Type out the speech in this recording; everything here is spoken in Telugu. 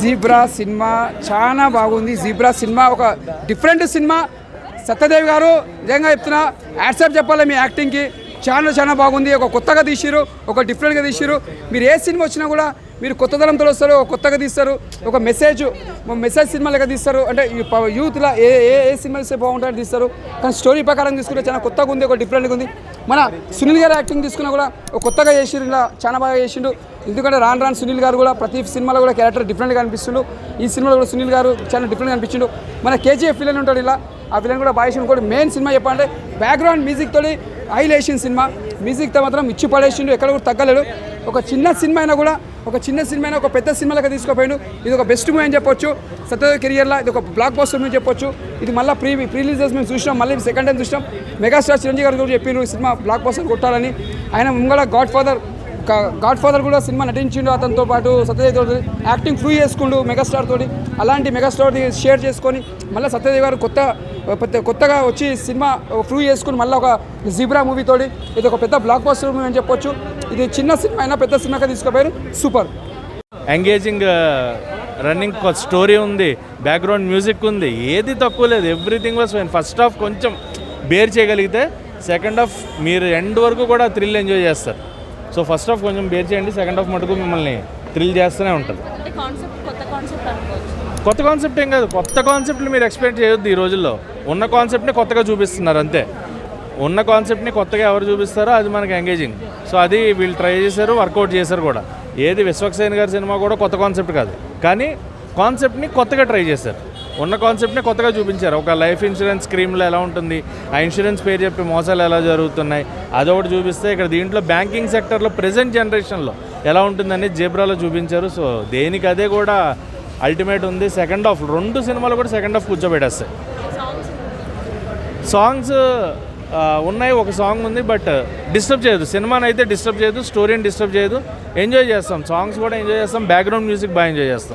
జీబ్రా సినిమా చాలా బాగుంది. జీబ్రా సినిమా ఒక డిఫరెంట్ సినిమా. సత్యదేవి గారు నిజంగా చెప్తున్నా యాక్సెప్ట్ చెప్పాలి మీ యాక్టింగ్కి. చాలా చాలా బాగుంది. ఒక కొత్తగా తీసిరు ఒక డిఫరెంట్గా తీసిరు మీరు ఏ సినిమా వచ్చినా కూడా మీరు కొత్త తరంతో వస్తారు ఒక కొత్తగా తీస్తారు ఒక మెసేజ్ మెసేజ్ సినిమా లెక్క తీస్తారు. అంటే యూత్లో ఏ ఏ ఏ సినిమా ఇస్తే బాగుంటాయని తీస్తారు. కానీ స్టోరీ ప్రకారం తీసుకుంటే చాలా కొత్తగా ఉంది ఒక డిఫరెంట్గా ఉంది. మన సునీల్ గారు యాక్టింగ్ తీసుకున్నా కూడా ఒక కొత్తగా చేసిరు ఇలా చాలా బాగా చేసిండు. ఎందుకంటే రాను రాను సునీల్ గారు కూడా ప్రతి సినిమాలో కూడా క్యారెక్టర్ డిఫరెంట్గా అనిపిస్తుండు ఈ సినిమాలో కూడా సునీల్ గారు చాలా డిఫరెంట్గా అనిపించిండు మన కేజీఎఫ్ విలన్ ఉంటాడు ఇలా. ఆ విలన్ కూడా బాగా కూడా మెయిన్ సినిమా చెప్పాలంటే బ్యాక్గ్రౌండ్ మ్యూజిక్ తోటి హైలేషన్ సినిమా. మ్యూజిక్తో మాత్రం ఇచ్చి పడేసిండు ఎక్కడ కూడా తగ్గలేడు ఒక చిన్న సినిమా అయినా కూడా ఒక చిన్న సినిమా అయినా ఒక పెద్ద సినిమాలకు తీసుకుపోయాడు. ఇది ఒక బెస్ట్ మూవీ అని చెప్పొచ్చు. సత్యదేవ్ కెరియర్లో ఇది ఒక బ్లాక్ బస్టర్ మూవీ చెప్పొచ్చు. ఇది మళ్ళీ ప్రీ ప్రీ రిలీజెస్ మేము చూసినాం. మళ్ళీ సెకండ్ టైం చూసినాం. మెగాస్టార్ చిరంజీవి గారు కూడా చెప్పారు ఈ సినిమా బ్లాక్ బస్టర్ కొట్టాలని. ఆయన ముంగళ గాడ్ ఫాదర్ గాడ్ ఫాదర్ కూడా సినిమా నటించిండు అతనితో పాటు సత్యదేవ్ తోటి యాక్టింగ్ ఫ్రూ చేసుకుండు మెగాస్టార్ తోటి అలాంటి మెగాస్టార్ షేర్ చేసుకొని మళ్ళీ సత్యదేవ్ గారు కొత్త కొత్తగా వచ్చి సినిమా ఫ్రూ చేసుకుని మళ్ళీ ఒక జిబ్రా మూవీ తోటి ఇది ఒక పెద్ద బ్లాక్ బస్టర్ మూవీ అని చెప్పొచ్చు. ఇది చిన్న సినిమా అయినా పెద్ద సినిమాగా తీసుకుపోయారు. సూపర్ ఎంగేజింగ్ రన్నింగ్ స్టోరీ ఉంది బ్యాక్గ్రౌండ్ మ్యూజిక్ ఉంది ఏది తక్కువ లేదు everything was fine first half కొంచెం బేర్ చేయగలిగితే సెకండ్ హాఫ్ మీరు ఎండ్ వరకు కూడా థ్రిల్ ఎంజాయ్ చేస్తారు. సో ఫస్ట్ హాఫ్ కొంచెం బేర్ చేయండి సెకండ్ హాఫ్ మటుకు మిమ్మల్ని థ్రిల్ చేస్తూనే ఉంటుంది. కొత్త కాన్సెప్ట్ అనుకోవచ్చు. కొత్త కాన్సెప్ట్ ఏం కాదు కొత్త కాన్సెప్ట్లు మీరు ఎక్స్పెక్ట్ చేయొద్దు ఈ రోజుల్లో. ఉన్న కాన్సెప్ట్ని కొత్తగా చూపిస్తున్నారు అంతే. ఉన్న కాన్సెప్ట్ని కొత్తగా ఎవరు చూపిస్తారో అది మనకి ఎంగేజింగ్ సో అది వీళ్ళు ట్రై చేశారు వర్కౌట్ చేశారు కూడా. ఏది విశ్వక్సేన్ గారి సినిమా కూడా కొత్త కాన్సెప్ట్ కాదు. కానీ కాన్సెప్ట్ని కొత్తగా ట్రై చేశారు. ఉన్న కాన్సెప్ట్ని కొత్తగా చూపించారు. ఒక లైఫ్ ఇన్సూరెన్స్ స్కీమ్లో ఎలా ఉంటుంది ఆ ఇన్సూరెన్స్ పేరు చెప్పి మోసాలు ఎలా జరుగుతున్నాయి అదొకటి చూపిస్తే ఇక్కడ దీంట్లో బ్యాంకింగ్ సెక్టర్లో ప్రజెంట్ జనరేషన్లో ఎలా ఉంటుందని జేబ్రాలో చూపించారు. సో దేనికి అదే కూడా అల్టిమేట్ ఉంది. సెకండ్ హాఫ్ రెండు సినిమాలు కూడా సెకండ్ హాఫ్ కూర్చోబెట్టేస్తాయి. సాంగ్స్ ఉన్నాయి. ఒక సాంగ్ ఉంది బట్ డిస్టర్బ్ చేయదు. సినిమాని అయితే డిస్టర్బ్ చేయదు స్టోరీని డిస్టర్బ్ చేయదు. ఎంజాయ్ చేస్తాం. సాంగ్స్ కూడా ఎంజాయ్ చేస్తాం. బ్యాక్గ్రౌండ్ మ్యూజిక్ బాగా ఎంజాయ్ చేస్తాం.